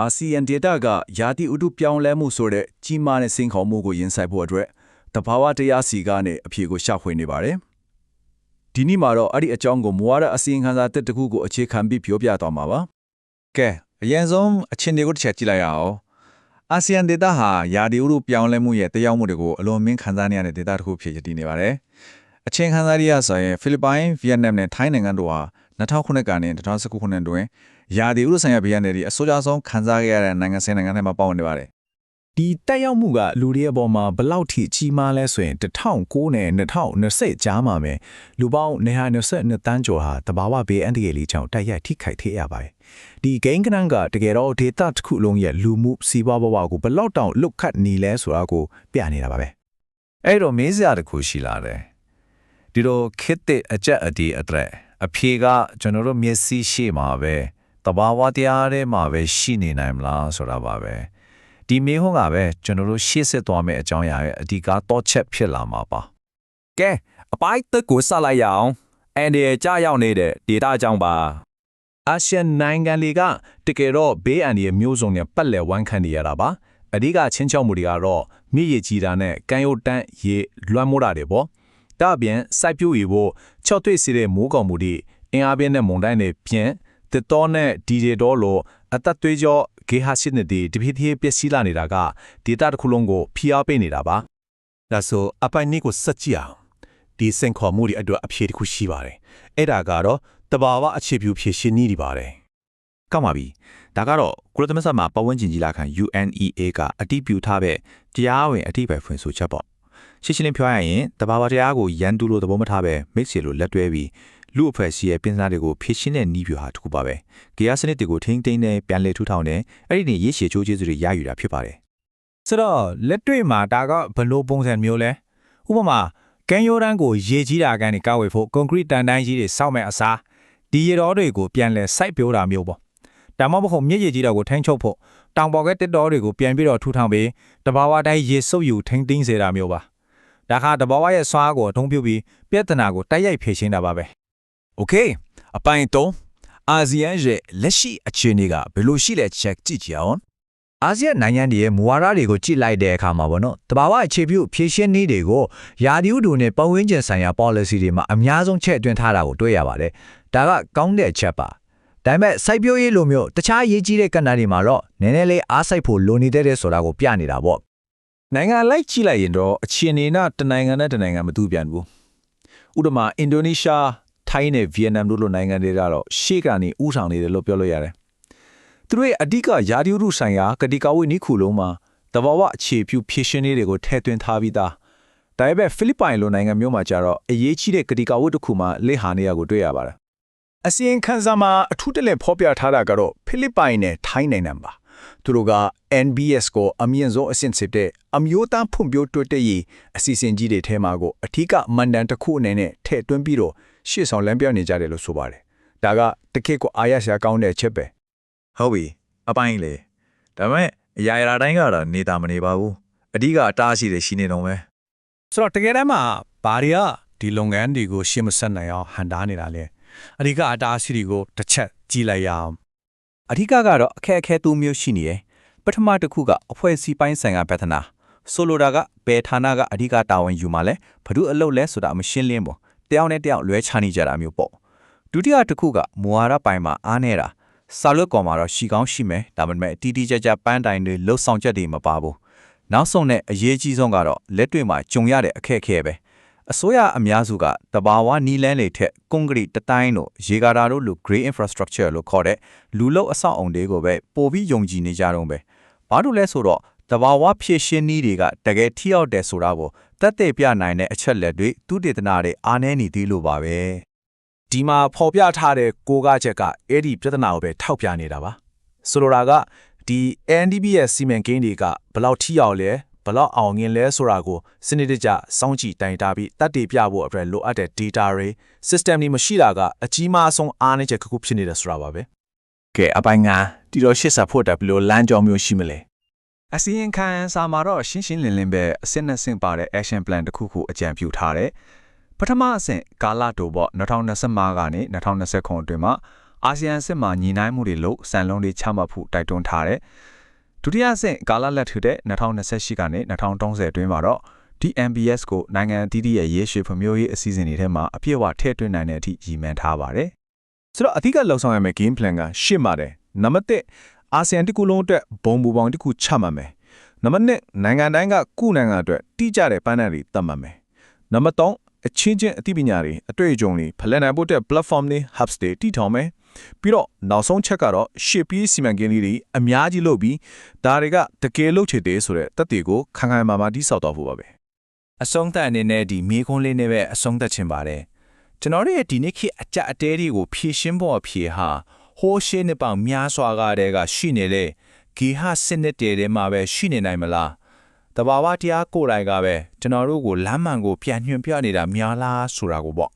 အာဆီယံဒေတာကယာတိဥတုပြောင်းလဲမှုဆိုတဲ့ကြီးမားတဲ့စိန်ခေါ်မှုကိုရင်ဆိုင်ဖို့အတွက်တဘာဝတရားစီကနေအဖြေကိုရှာဖွေနေပါတယ်။ဒီနေ့မှာတော့အဲ့ဒီအကြောင်းကိုမူဝါဒအစီရင်ခံစာတစ်တစ်ခုကိုအခြေခံပြီးပြောပြသွားမှာပါကဲအရင်ဆုံးအချင်းတွေကိုတစ်ချက်ကြည့်လိုက်ရအောင်အာဆီယံဒေသဟာယာဒီဥရုပြောင်းလဲမှုရဲ့တရားမှုတွေကိုအလွန်မင်းခံစားနေရတဲ့ဒေသတစ်ခုဖြစ်ရည်နေပါတယ်အချင်းခံစားရရဆိုရင်ဖိလစ်ပိုင်ဗီယက်နမ်နဲ့ထိုင်းနိုင်ငံတို့ဟာ2009ကနေ2019ခုနှစ်တွင် ယာဒီဥရုဆိုင်ရာဗီယက်နမ်တွေအဆိုးကြဆုံးခံစားခဲ့ရတဲ့နိုင်ငံစင်နိုင်ငံတွေမှာပါဝင်နေပါတယ်ဒီတက်ရောက်မှုကလူတွေရဲ့ပေါ်မှာဘယ်လောက်ထိကြီးမားလဲဆိုရင်2009နဲ့2020ကြားမှာပဲလူပေါင်း222တန်းကျော်ဟာတဘာဝဘေးအန္တရာယ်လေးကြောင့်တိုက်ရိုက်ထိခိုက်ခဲ့ရပါတယ်။ဒီဂိမ်းကနန်းကတကယ်တော့ဒေတာတစ်ခုလုံးရဲ့လူမှုစီးပွားဘဝကိုဘယ်လောက်တောင်လွတ်ခတ်နေလဲဆိုတာကိုပြနေတာပါပဲအဲ့တော့မေးစရာတစ်ခုရှိလာတယ်ဒီတော့ခစ်တဲ့အကြက်အဒီအတဲ့အဖြေကကျွန်တော်တို့မျက်စိရှိမှာပဲ တဘာဝတရားထဲမှာပဲရှိနေနိုင်မလားဆိုတာပါပဲဒီမေးခွန်းကပဲကျွန်တော်တို့ရှေ့ဆက်သွားမယ့်အကြောင်းအရာရဲ့အဓိကတော့ချက်ဖြစ်လာမှာပါကဲအပိုင်းသက်ကိုဆက်လိုက်ရအောင်အန်ဒီရဲ့ကြားရောက်နေတဲ့ဒေတာအကြောင်းပါ။အာဆီယံနိုင်ငံတွေကတကယ်တော့ဘေးအန္တရာယ်မျိုးစုံနဲ့ပတ်လည်ဝန်းခံနေရတာပါ။အဓိကချင်းချောက်မှုတွေကတော့မြစ်ရည်ကြီးတာနဲ့ကမ်းရိုးတန်းရေလွှမ်းမိုးတာတွေပေါ့။ဒါ့အပြင်စိုက်ပျိုးရေးဖို့ချော့သွေ့စေတဲ့မိုးကောင်မှုတွေအင်အားပြင်းတဲ့မုန်တိုင်းတွေဖြင့် တစ်တော်နဲ့ဒီဂျေတော်လိုအသက်သွေးကြောဂေဟာစစ်နေတွေတဖြည်းဖြည်းပျက်စီးလာနေတာကဒေတာတစ်ခုလုံးကိုဖိအားပေးနေတာပါဒါဆိုအပိုင်နည်းကိုစက်ကြည့်အောင်ဒီစင်ခေါ်မှုတွေအတွက်အဖြေတစ်ခုရှိပါတယ်အဲ့ဒါကတော့တဘာဝအခြေပြုဖြည့်ရှင်းနည်းတွေပါတယ်ကောက်ပါပြီဒါကတော့ကုလသမဂ္ဂမှာပတ်ဝန်းကျင်ကြီးလာခံ UNEA ကအတိပြုထားတဲ့တရားဝင်အတိပယ်ဖွင့်ဆိုချက်ပေါ့ရှင်းရှင်းလင်းပြောရရင်တဘာဝတရားကိုရန်သူလို့သဘောမထားပဲမိတ်ဆွေလို့လက်တွဲပြီး လူအဖွဲ့အစည်းရဲ့ပြင်စားတွေကိုဖြည့်ရှင်းတဲ့နည်းပြဟာတစ်ခုပါပဲ။ကြေးရစနစ်တွေကိုထိန်းသိမ်းတဲ့ပြန်လည်ထူထောင်တဲ့အဲ့ဒီနေရရှိချိုးကျေးဇူးတွေရယူတာဖြစ်ပါတယ်ဆိုတော့လက်တွေ့မှာဒါကဘယ်လိုပုံစံမျိုးလဲဥပမာကမ်းရိုးတန်းကိုရေကြီးတာကနေကောက်ဝေဖို့ကွန်ကရစ်တန်တိုင်းကြီးတွေစောက်မဲ့အစားဒီရေတော်တွေကိုပြန်လဲစိုက်ပျိုးတာမျိုးပေါ့ဒါမှမဟုတ်မြစ်ရေကြီးတာကိုထိန်းချုပ်ဖို့တောင်ပေါ်ကတစ်တော်တွေကိုပြန်ပြီးတော့ထူထောင်ပြီးတဘာဝတိုင်းရေစုပ်ယူထိန်းသိမ်းစေတာမျိုးပါဒါခါတဘာဝရဲ့စွားကိုအထုံးပြုပြီးပြဿနာကိုတိုက်ရိုက်ဖြေရှင်းတာပါပဲ။ Okay အပိုင်း3အာဆီယံရဲ့လက်ရှိအခြေအနေကဘယ်လိုရှိလဲ check ကြည့်ကြအောင်အာဆီယံနိုင်ငံတွေရဲ့မူဝါဒတွေကိုကြည့်လိုက်တဲ့အခါမှာပေါ့နော်တဘာဝအခြေပြုဖြည့်ရှင်းနည်းတွေကိုယာဒီဥဒူနဲ့ပတ်ဝန်းကျင်ဆိုင်ရာ policy တွေမှာအများဆုံးချက်အတွင်းထားတာကိုတွေ့ရပါတယ်ဒါကကောင်းတဲ့အချက်ပါဒါပေမဲ့စိုက်ပျိုးရေးလိုမျိုးတခြားရေးကြီးတဲ့ကဏ္ဍတွေမှာတော့နည်းနည်းလေးအားစိုက်ဖို့လိုနေတဲ့တဲ့ဆိုတာကိုပြနေတာပေါ့နိုင်ငံလိုက်ကြည့်လိုက်ရင်တော့အခြေအနေနဲ့တနိုင်ငံနဲ့တနိုင်ငံမတူပြန်ဘူးဥပမာအင်ဒိုနီးရှား ထိုင်းနဲ့ဗီယက်နမ်တို့လိုနိုင်ငံတွေကတော့ရှေ့ကနေဥဆောင်နေတယ်လို့ပြောလို့ရတယ်သူတို့ရဲ့အဓိကယာဒီဥရုဆိုင်ရာကတိကဝိနိခုလုံးမှာတဘာဝအခြေပြုဖြည့်ရှင်းလေးတွေကိုထည့်သွင်းထားပြီးသားဒါပေမဲ့ဖိလစ်ပိုင်လိုနိုင်ငံမျိုးမှာကျတော့အရေးကြီးတဲ့ကတိကဝိတစ်ခုမှလက်ဟာနေရကိုတွေ့ရပါတယ်အစီရင်ခံစာမှာအထူးတလဲဖော်ပြထားတာကတော့ဖိလစ်ပိုင်နဲ့ထိုင်းနိုင်ငံပါသူတို့က NBS ကိုအမြင့်ဆုံးအဆင့်စစ်တဲ့အမျိုးသားဖွံ့ဖြိုးတိုးတက်ရေးအစီအစဉ်ကြီးတွေထဲမှာကိုအထူးကမန်ဒန်တစ်ခုအနေနဲ့ထည့်သွင်းပြီးတော့ ရှေ့ဆောင်လမ်းပြနေကြတယ်လို့ဆိုပါတယ်ဒါကတခေတ်ကိုအားရစရာကောင်းတဲ့အချက်ပဲဟုတ်ပြီအပိုင်းလေဒါပေမဲ့အရာရာတိုင်းကတော့နေတာမနေပါဘူးအဓိကအတားရှိတယ်ရှိနေတော့မယ်ဆိုတော့တကယ်တမ်းမှာဘာတွေကဒီလုပ်ငန်းတွေကိုရှေ့မဆက်နိုင်အောင်ဟန်တားနေတာလဲအဓိကအတားအဆီးတွေကိုတစ်ချက်ကြည့်လိုက်ရအောင်အဓိကကတော့အခက်အခဲသုံးမျိုးရှိနေတယ်ပထမတစ်ခုကအဖွဲ့အစည်းပိုင်းဆိုင်ရာပြဿနာဆိုလိုတာကဘယ်ဌာနကအဓိကတာဝန်ယူမှာလဲဘ누구အလုပ်လဲဆိုတာမရှင်းလင်းဘူး တယောက်နဲ့တယောက်လွဲချနေကြတာမျိုးပေါ့ဒုတိယတစ်ခုကမူဝါဒပိုင်းမှာအားနေတာစာလွတ်ကော်မှာတော့ရှီကောင်းရှိမယ်ဒါပေမဲ့အတီးတီးကြကြပန်းတိုင်တွေလှုပ်ဆောင်ချက်တွေမပါဘူးနောက်ဆုံးနဲ့အရေးကြီးဆုံးကတော့လက်တွေ့မှာကြုံရတဲ့အခက်အခဲပဲအစိုးရအများစုကတဘာဝနီလန်းတွေထက်ကွန်ကရစ်တတိုင်းတို့ရေကာတာတို့လို grey infrastructure လို့ခေါ်တဲ့လူလုံအဆောက်အုံတွေကိုပဲပိုပြီးယုံကြည်နေကြတော့ပဲဘာလို့လဲဆိုတော့ တဘာဝဖြည့်ရှင်းနည်းတွေကတကယ်ထိရောက်တယ်ဆိုတာကိုတက်တဲ့ပြနိုင်တဲ့အချက်လက်တွေသူတေသနာတွေအားနည်းနေသေးလို့ပါပဲဒီမှာဖော်ပြထားတဲ့ကိုကချက်ကအဲ့ဒီပြဿနာကိုပဲထောက်ပြနေတာပါဆိုလိုတာကဒီ NDB ရဲ့စီမံကိန်းတွေကဘယ်လောက်ထိရောက်လဲဘယ်လောက်အောင်မြင်လဲဆိုတာကိုစနစ်တကျစောင့်ကြည့်တိုင်တာပြီးတတ်တည်ပြဖို့အတွက်လိုအပ်တဲ့ data တွေ system တွေမရှိတာကအကြီးမားဆုံးအားနည်းချက်တစ်ခုဖြစ်နေတယ်ဆိုတာပါပဲကဲအပိုင်းငါတီတော်ရှစ်စာဖို့တက်ဘယ်လိုလမ်းကြောင်းမျိုးရှိမလဲ အစီရင်ခံစာမှာတော့ရှင်းရှင်းလင်းလင်းပဲအစစ်နဲ့ဆင့်ပါတဲ့ action plan တစ်ခုခုအကြံပြုထားတယ်ပထမအဆင့်ကာလတိုပေါ့2025ကနေ2029အတွင်းမှာအာဆီယံစစ်မှညီနိုင်မှုတွေလို့စံလုံးတွေချမှတ်ဖို့တိုက်တွန်းထားတယ်ဒုတိယဆင့်ကာလလက်ထူတဲ့2028ကနေ2030အတွင်းမှာတော့ DMBS ကိုနိုင်ငံအသီးသီးရဲ့ရေရှည်ဖွံ့ဖြိုးရေးအစီအစဉ်တွေထဲမှာအပြည့်အဝထည့်သွင်းနိုင်တဲ့အထိရည်မှန်းထားပါတယ်ဆိုတော့အဓိကလှုပ်ဆောင်ရမယ့် game plan ကရှင်းပါတယ်နံပါတ်1 အာဆီယံတစ်ခုလုံးအတွက်ဘုံဘူပေါင်းတစ်ခုချမှတ်မယ်နံပါတ်2နိုင်ငံတိုင်းကကုနိုင်ငံအတွက်တိကျတဲ့ပန်းတန်းတွေသတ်မှတ်မယ်နံပါတ်3အချင်းချင်းအသိပညာတွေအတွေ့အကြုံတွေဖလှယ်နိုင်ဖို့အတွက် platform တွေ hubs တွေတည်ထောင်မယ်ပြီးတော့နောက်ဆုံးချက်ကတော့ရှေ့ပြေးစီမံကိန်းလေးတွေအများကြီးလုပ်ပြီးဒါတွေကတကယ်လုပ်ချေတဲ့ဆိုတဲ့တက်တွေကိုခိုင်ခိုင်မာမာတိဆောက်တော့ဖို့ပါပဲအဆုံးသတ်အနေနဲ့ဒီမိခွန်းလေးနဲ့ပဲအဆုံးသတ်ချင်ပါတယ်ကျွန်တော်တို့ရဲ့ဒီနေ့ခေတ်အကြအတဲတွေကိုဖြည့်ရှင်းဖို့အဖြေဟာ ဟိုးရှင်းနေပောင်များစွာကတည်းကရှိနေတဲ့ဂီဟစနစ်တွေထဲမှာပဲရှိနေနိုင်မလားတဘာဝတရားကိုယ်တိုင်ကပဲကျွန်တော်တို့ကိုလမ်းမှန်ကိုပြန်ညွှန်ပြနေတာများလားဆိုတာကိုပေါ့